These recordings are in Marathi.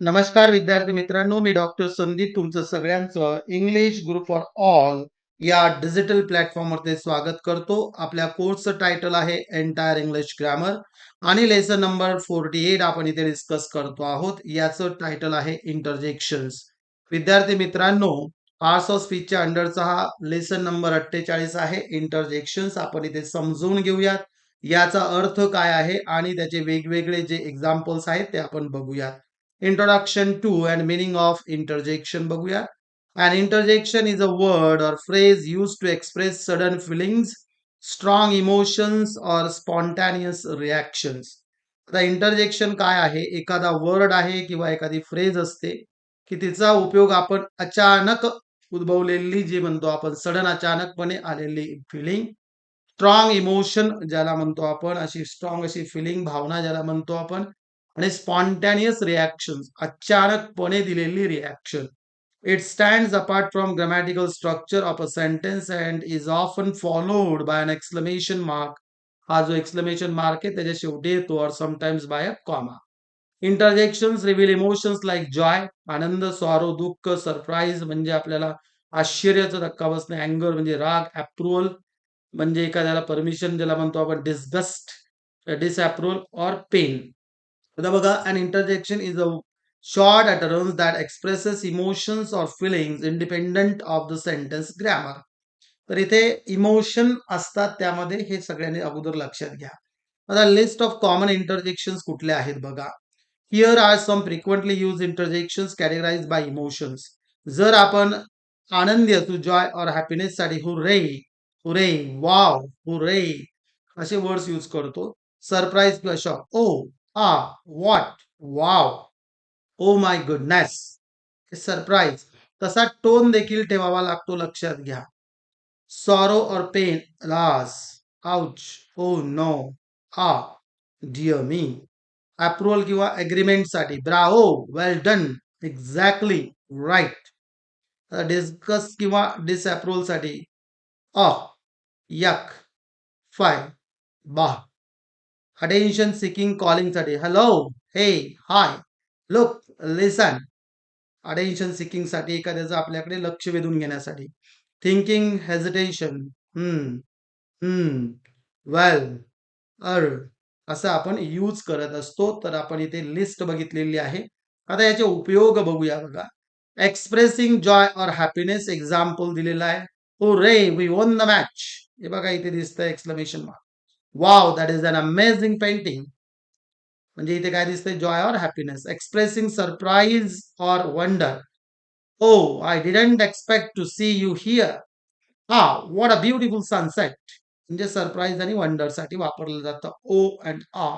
नमस्कार विद्यार्थी मित्रांनो. मी डॉक्टर संदीप तुमचं सगळ्यांचं इंग्लिश ग्रुप फॉर ऑल या डिजिटल प्लॅटफॉर्मवरती स्वागत करतो. आपल्या कोर्सचं टायटल आहे एंटायर इंग्लिश ग्रामर आणि लेसन नंबर फोर्टी एट आपण इथे डिस्कस करतो आहोत. याचं टायटल आहे इंटरजेक्शन्स विद्यार्थी मित्रांनो आर्ट्स ऑफ स्पीचच्या अंडरचा हा लेसन नंबर अठ्ठेचाळीस आहे. इंटरजेक्शन्स आपण इथे समजून घेऊयात. याचा अर्थ काय आहे आणि त्याचे वेगवेगळे जे एक्झाम्पल्स आहेत ते आपण बघूयात. Introduction to and meaning of interjection बघूया and interjection is a word or phrase use to express sudden feelings strong emotions or spontaneous reactions आता इंटरजेक्शन काय आहे? एखादा वर्ड आहे किंवा एखादी फ्रेज असते की तिचा उपयोग आपण अचानक उद्भवलेली जी म्हणतो आपण सडन अचानकपणे आलेली फिलिंग स्ट्रॉंग इमोशन ज्याला म्हणतो आपण अशी स्ट्रॉंग अशी फिलिंग भावना ज्याला म्हणतो आपण आणि स्पॉन्टॅनियस रिॲक्शन अचानकपणे दिलेली reaction it stand apart from grammatical structure of a sentence and is often followed by an exclamation mark हा जो एक्सक्लेमेशन मार्क आहे त्याच्या शेवटी येतो और sometimes by a comma interjections reveal emotions like joy Anand sorrow दुःख सरप्राईज म्हणजे आपल्याला आश्चर्याचा धक्का बसणे अँगर म्हणजे राग अप्रुव्हल म्हणजे एखाद्याला परमिशन ज्याला म्हणतो आपण डिस्गस्ट डिसअप्रुव्हल और पेन आता बघा an interjection is a short utterance that expresses emotions or feelings independent of the sentence grammar. तर इथे इमोशन असतात त्यामध्ये हे सगळ्यांनी अगोदर लक्षात घ्या. आता लिस्ट ऑफ कॉमन इंटरजेक्शन्स कुठले आहेत बघा. Here are some frequently use interjections categorize by emotions जर आपण आनंदी असू जॉय और हॅपीनेस साठी हुरे हुरे वाव हुरे असे वर्ड्स यूज करतो. सरप्राईज किंवा shock oh oh, ah what wow oh my goodness surprise तसा टोन देखील ठेवावा लागतो लक्षात घ्या. सॉरो और pain alas ouch oh no ah dear me approval किंवा अग्रीमेंटसाठी. Bravo well done exactly right disgust किंवा डिसअप्रुव्हलसाठी. अ यक फाय बाह attention seeking कॉलिंगसाठी. Hello hey hi look listen attention सिकिंगसाठी एखाद्याचं आपल्याकडे लक्ष वेधून घेण्यासाठी. थिंकिंग हेजिटेशन हम्म हम्म वेल अर असं आपण यूज करत असतो तर आपण इथे लिस्ट बघितलेली आहे. आता याचे उपयोग बघूया बघा. एक्सप्रेसिंग जॉय और हॅपीनेस एक्झाम्पल दिलेला आहे. Hooray we won the match हे बघा इथे दिसतंय exclamation mark wow that is an amazing painting म्हणजे इथे काय दिसतंय? जॉय और हॅपीनेस एक्सप्रेसिंग सरप्राईज और wonder oh I didn't expect to see you here ha what a beautiful sunset म्हणजे सरप्राईज आणि वंडरसाठी वापरलं जातं. ओ अँड आ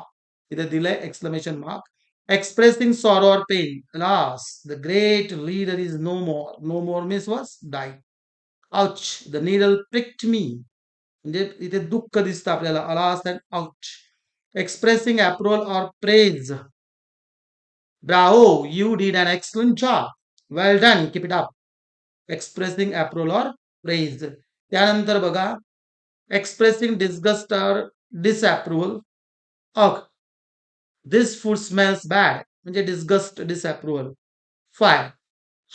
इथे दिलंय एक्सक्लेमेशन मार्क एक्सप्रेसिंग सॉरो और pain alas the great leader is no more no more means was die ouch the needle pricked me म्हणजे इथे दुःख दिसतं आपल्याला. Alas and ouch expressing approval or praise. Bravo, you did an excellent job. Well done, keep it up. Expressing approval or praise. त्यानंतर बघा एक्सप्रेसिंग डिस्गस्ट और disapproval ugh this food smells bad म्हणजे disgust disapproval fie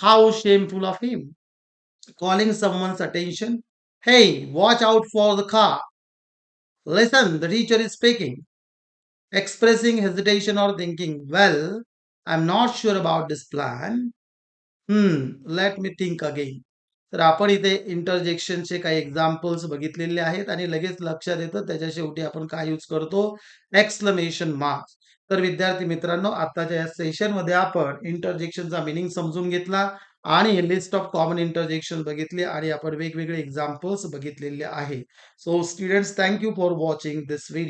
how shameful of him calling someone's attention hey watch out for the car. Listen, the teacher is speaking. expressing hesitation or thinking, well, I'm not sure about this plan. Hmm, let me think again. तर आपण इथे इंटरजेक्शनचे काही एक्झाम्पल्स बघितलेले आहेत आणि लगेच लक्षात येतं त्याच्या शेवटी आपण काय यूज करतो एक्सक्लमेशन मार्क्स तर विद्यार्थी मित्रांनो आताच्या या सेशनमध्ये आपण इंटरजेक्शनचा मिनिंग समजून घेतला आणि लिस्ट ऑफ कॉमन इंटरजेक्शन बघितले आणि आपण वेगवेगळे एक्झाम्पल्स बघितलेले आहे. So students thank you for watching this video